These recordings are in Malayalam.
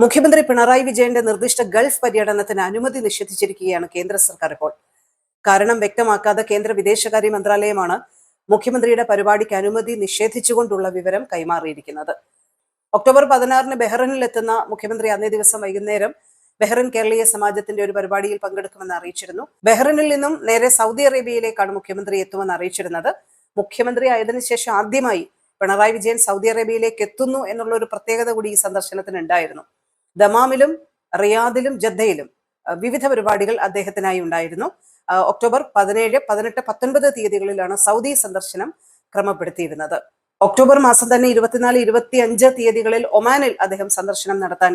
മുഖ്യമന്ത്രി പിണറായി വിജയന്റെ നിർദ്ദിഷ്ട ഗൾഫ് പര്യടനത്തിന് അനുമതി നിഷേധിച്ചിരിക്കുകയാണ് കേന്ദ്ര സർക്കാർ ഇപ്പോൾ. കാരണം വ്യക്തമാക്കാതെ കേന്ദ്ര വിദേശകാര്യ മന്ത്രാലയമാണ് മുഖ്യമന്ത്രിയുടെ പരിപാടിക്ക് അനുമതി നിഷേധിച്ചുകൊണ്ടുള്ള വിവരം കൈമാറിയിരിക്കുന്നത്. ഒക്ടോബർ പതിനാറിന് ബെഹ്റിനിൽ എത്തുന്ന മുഖ്യമന്ത്രി അന്നേ ദിവസം വൈകുന്നേരം ബെഹ്റിൻ കേരളീയ സമാജത്തിന്റെ ഒരു പരിപാടിയിൽ പങ്കെടുക്കുമെന്ന് അറിയിച്ചിരുന്നു. ബെഹ്റിനിൽ നിന്നും നേരെ സൗദി അറേബ്യയിലേക്കാണ് മുഖ്യമന്ത്രി എത്തുമെന്ന് അറിയിച്ചിരുന്നത്. മുഖ്യമന്ത്രി ആയതിനു ശേഷം ആദ്യമായി പിണറായി വിജയൻ സൗദി അറേബ്യയിലേക്ക് എത്തുന്നു എന്നുള്ള ഒരു പ്രത്യേകത കൂടി ഈ സന്ദർശനത്തിന് ഉണ്ടായിരുന്നു. ദമാമിലും റിയാദിലും ജദ്ദയിലും വിവിധ പരിപാടികൾ അദ്ദേഹത്തിനായി ഉണ്ടായിരുന്നു. ഒക്ടോബർ പതിനേഴ് പതിനെട്ട് പത്തൊൻപത് തീയതികളിലാണ് സൗദി സന്ദർശനം ക്രമപ്പെടുത്തിയിരുന്നത്. ഒക്ടോബർ മാസം തന്നെ ഇരുപത്തിനാല് ഇരുപത്തി അഞ്ച് തീയതികളിൽ ഒമാനിൽ അദ്ദേഹം സന്ദർശനം നടത്താൻ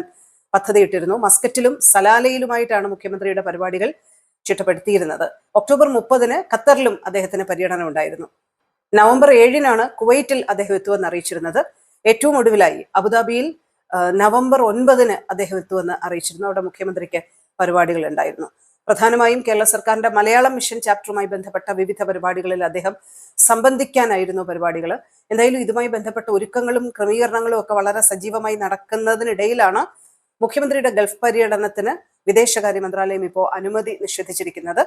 പദ്ധതിയിട്ടിരുന്നു. മസ്കറ്റിലും സലാലയിലുമായിട്ടാണ് മുഖ്യമന്ത്രിയുടെ പരിപാടികൾ ചിട്ടപ്പെടുത്തിയിരുന്നത്. ഒക്ടോബർ മുപ്പതിന് ഖത്തറിലും അദ്ദേഹത്തിന് പര്യടനം ഉണ്ടായിരുന്നു. നവംബർ ഏഴിനാണ് കുവൈറ്റിൽ അദ്ദേഹം എത്തുമെന്ന് അറിയിച്ചിരുന്നത്. ഏറ്റവും ഒടുവിലായി അബുദാബിയിൽ നവംബർ ഒൻപതിന് അദ്ദേഹം എത്തുമെന്ന് അറിയിച്ചിരുന്നു. അവിടെ മുഖ്യമന്ത്രിക്ക് പരിപാടികൾ ഉണ്ടായിരുന്നു. പ്രധാനമായും കേരള സർക്കാരിന്റെ മലയാളം മിഷൻ ചാപ്റ്ററുമായി ബന്ധപ്പെട്ട വിവിധ പരിപാടികളിൽ അദ്ദേഹം സംബന്ധിക്കാനായിരുന്നു പരിപാടികൾ എന്തായാലും ഇതുമായി ബന്ധപ്പെട്ട ഒരുക്കങ്ങളും ക്രമീകരണങ്ങളും ഒക്കെ വളരെ സജീവമായി നടക്കുന്നതിനിടയിലാണ് മുഖ്യമന്ത്രിയുടെ ഗൾഫ് പര്യടനത്തിന് വിദേശകാര്യ മന്ത്രാലയം ഇപ്പോൾ അനുമതി നിഷേധിച്ചിരിക്കുന്നത്.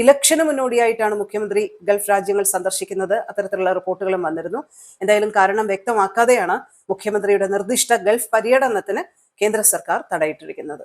ഇലക്ഷന് മുന്നോടിയായിട്ടാണ് മുഖ്യമന്ത്രി ഗൾഫ് രാജ്യങ്ങൾ സന്ദർശിക്കുന്നത്. അത്തരത്തിലുള്ള റിപ്പോർട്ടുകളും വന്നിരുന്നു. എന്തായാലും കാരണം വ്യക്തമാക്കാതെയാണ് മുഖ്യമന്ത്രിയുടെ നിർദ്ദിഷ്ട ഗൾഫ് പര്യടനത്തിന് കേന്ദ്ര സർക്കാർ തടയിട്ടിരിക്കുന്നത്.